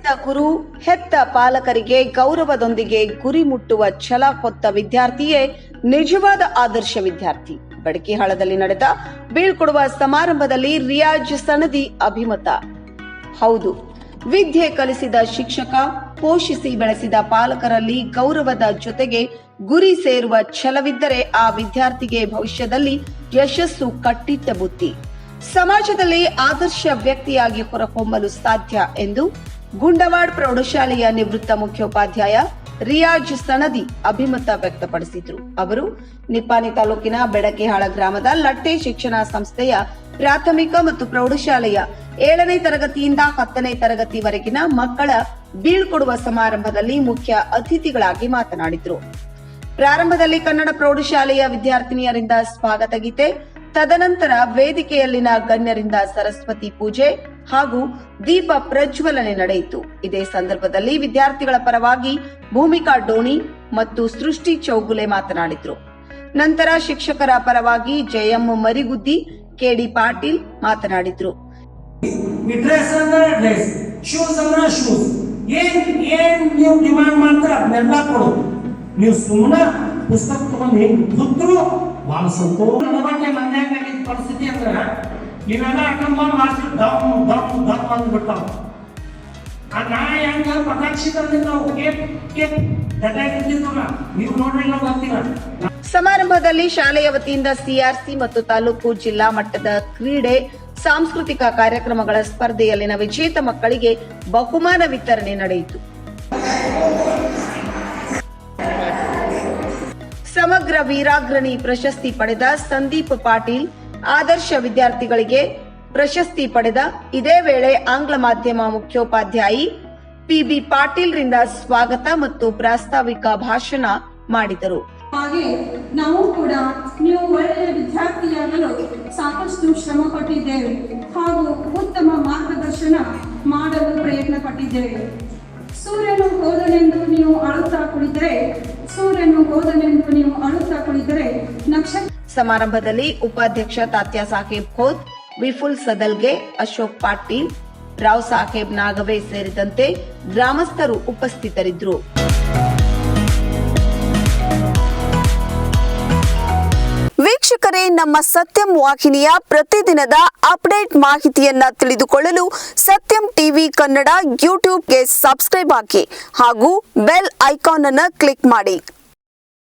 ಗುರು, ಹೆತ್ತ ಪಾಲಕರಿಗೆ ಗೌರವದೊಂದಿಗೆ ಗುರಿ ಮುಟ್ಟುವ ಛಲ ಹೊತ್ತ ವಿದ್ಯಾರ್ಥಿಯೇ ನಿಜವಾದ ಆದರ್ಶ ವಿದ್ಯಾರ್ಥಿ. ಬಡಕಿಹಾಳದಲ್ಲಿ ನಡೆದ ಬೀಳ್ಕೊಡುವ ಸಮಾರಂಭದಲ್ಲಿ ರಿಯಾಜ್ ಸನದಿ ಅಭಿಮತ. ಹೌದು, ವಿದ್ಯೆ ಕಲಿಸಿದ ಶಿಕ್ಷಕ, ಪೋಷಿಸಿ ಬೆಳೆಸಿದ ಪಾಲಕರಲ್ಲಿ ಗೌರವದ ಜೊತೆಗೆ ಗುರಿ ಸೇರುವ ಛಲವಿದ್ದರೆ ಆ ವಿದ್ಯಾರ್ಥಿಗೆ ಭವಿಷ್ಯದಲ್ಲಿ ಯಶಸ್ಸು ಕಟ್ಟಿಟ್ಟ ಬುತ್ತಿ ಸಮಾಜದಲ್ಲಿ ಆದರ್ಶ ವ್ಯಕ್ತಿಯಾಗಿ ಹೊರಹೊಮ್ಮಲು ಸಾಧ್ಯ ಎಂದು ಗುಂಡವಾಡ್ ಪ್ರೌಢಶಾಲೆಯ ನಿವೃತ್ತ ಮುಖ್ಯೋಪಾಧ್ಯಾಯ ರಿಯಾಜ್ ಸನದಿ ಅಭಿಮತ ವ್ಯಕ್ತಪಡಿಸಿದ್ರು. ಅವರು ನಿಪ್ಪಾನಿ ತಾಲೂಕಿನ ಬೆಡಕೆಹಾಳ ಗ್ರಾಮದ ಲಟ್ಟೆ ಶಿಕ್ಷಣ ಸಂಸ್ಥೆಯ ಪ್ರಾಥಮಿಕ ಮತ್ತು ಪ್ರೌಢಶಾಲೆಯ ಏಳನೇ ತರಗತಿಯಿಂದ ಹತ್ತನೇ ತರಗತಿವರೆಗಿನ ಮಕ್ಕಳ ಬೀಳ್ಕೊಡುವ ಸಮಾರಂಭದಲ್ಲಿ ಮುಖ್ಯ ಅತಿಥಿಗಳಾಗಿ ಮಾತನಾಡಿದ್ರು. ಪ್ರಾರಂಭದಲ್ಲಿ ಕನ್ನಡ ಪ್ರೌಢಶಾಲೆಯ ವಿದ್ಯಾರ್ಥಿನಿಯರಿಂದ ಸ್ವಾಗತ ಗೀತೆ, ತದನಂತರ ವೇದಿಕೆಯಲ್ಲಿನ ಗಣ್ಯರಿಂದ ಸರಸ್ವತಿ ಪೂಜೆ ಹಾಗೂ ದೀಪ ಪ್ರಜ್ವಲನೆ ನಡೆಯಿತು. ಇದೇ ಸಂದರ್ಭದಲ್ಲಿ ವಿದ್ಯಾರ್ಥಿಗಳ ಪರವಾಗಿ ಭೂಮಿಕಾ ಡೋಣಿ ಮತ್ತು ಸೃಷ್ಟಿ ಚೌಗುಲೆ ಮಾತನಾಡಿದ್ರು. ನಂತರ ಶಿಕ್ಷಕರ ಪರವಾಗಿ ಜಯಮ್ಮ ಮರಿಗುದ್ದಿ ಕೆಡಿ ಪಾಟೀಲ್ ಮಾತನಾಡಿದ್ರು. ಈ ಡ್ರೆಸ್ ಅಂದ್ರೆ ಡ್ರೆಸ್ ಶೂಸ್ ಅಂದ್ರೆ ಶೂಸ್ ಏನ್ ಏನ್ ನೀವು ಡಿಮಾಂಡ್ ಮಾಡ್ತಾರೆ ಅದನ್ನೆಲ್ಲ ಕೊಡು. ನೀವು ಸುಮ್ಮನೆ ಪುಸ್ತಕ ತಗೊಂಡು ಹೆಂಗ್ ಕೂತ್ರು ಬಹಳ ಸಂತೋಷ. ಮನ್ಯಾಗ ಪರಿಸ್ಥಿತಿ ಅಂದ್ರೆ ಇವೆಲ್ಲ ಅಕ್ರಮ ದಮ್ ದಮ್ ದಮ್ ಅಂದ್ಬಿಡ್ತಾವ ಆ ನಾ ಹೆಂಗ ಪ್ರಕಾಶಿತಲ್ಲಿ ನಾವು ಕೇಪ್ ಸಮಾರಂಭದಲ್ಲಿ ಶಾಲೆಯ ವತಿಯಿಂದ ಸಿಆರ್ಸಿ ಮತ್ತು ತಾಲೂಕು ಜಿಲ್ಲಾ ಮಟ್ಟದ ಕ್ರೀಡೆ, ಸಾಂಸ್ಕೃತಿಕ ಕಾರ್ಯಕ್ರಮಗಳ ಸ್ಪರ್ಧೆಯಲ್ಲಿನ ವಿಜೇತ ಮಕ್ಕಳಿಗೆ ಬಹುಮಾನ ವಿತರಣೆ ನಡೆಯಿತು. ಸಮಗ್ರ ವೀರಾಗ್ರಣಿ ಪ್ರಶಸ್ತಿ ಪಡೆದ ಸಂದೀಪ್ ಪಾಟೀಲ್ ಆದರ್ಶ ವಿದ್ಯಾರ್ಥಿಗಳಿಗೆ ಪ್ರಶಸ್ತಿ ಪಡೆದ ಇದೇ ವೇಳೆ ಆಂಗ್ಲ ಮಾಧ್ಯಮ ಮುಖ್ಯೋಪಾಧ್ಯಾಯಿ ಪಿಬಿ ಪಾಟೀಲ್ ರಿಂದ ಸ್ವಾಗತ ಮತ್ತು ಪ್ರಾಸ್ತಾವಿಕ ಭಾಷಣ ಮಾಡಿದರು. ಹಾಗೆ ನಾವು ಕೂಡ ನೀವು ಒಳ್ಳೆಯ ವಿದ್ಯಾರ್ಥಿಯಾಗಲು ಸಾಕಷ್ಟು ಶ್ರಮ ಪಟ್ಟಿದ್ದೇವೆ ಹಾಗೂ ಉತ್ತಮ ಮಾರ್ಗದರ್ಶನ ಮಾಡಲು ಪ್ರಯತ್ನ ಪಟ್ಟಿದ್ದೇವೆ ಸೂರ್ಯನು ಹೋದನೆಂದು ನೀವು ಅಳುತ್ತಾ ಕುಳಿತರೆ, ಸೂರ್ಯನು ಹೋದನೆಂದು ನೀವು ಅಳುತ್ತಾ ಕುಳಿತರೆ, ನಕ್ಷತ್ರ ಸಮಾರಂಭದಲ್ಲಿ ಉಪಾಧ್ಯಕ್ಷ ತಾತ್ಯ ಸಾಹೇಬ್ ಖೋದ್, ವಿಫುಲ್ ಸದಲ್ಗೆ ಅಶೋಕ್ ಪಾಟೀಲ್, ರಾವ್ ಸಾಹೇಬ್ ನಾಗವೇ ಸೇರಿದಂತೆ ಗ್ರಾಮಸ್ಥರು ಉಪಸ್ಥಿತರಿದ್ದರು. ವೀಕ್ಷಕರೇ, ನಮ್ಮ ಸತ್ಯಂ ವಾಹಿನಿಯ ಪ್ರತಿದಿನದ ಅಪ್ಡೇಟ್ ಮಾಹಿತಿಯನ್ನ ತಿಳಿದುಕೊಳ್ಳಲು ಸತ್ಯಂ ಟಿವಿ ಕನ್ನಡ ಯೂಟ್ಯೂಬ್ಗೆ ಸಬ್ಸ್ಕ್ರೈಬ್ ಹಾಕಿ ಹಾಗೂ ಬೆಲ್ ಐಕಾನ್ ಅನ್ನು ಕ್ಲಿಕ್ ಮಾಡಿ.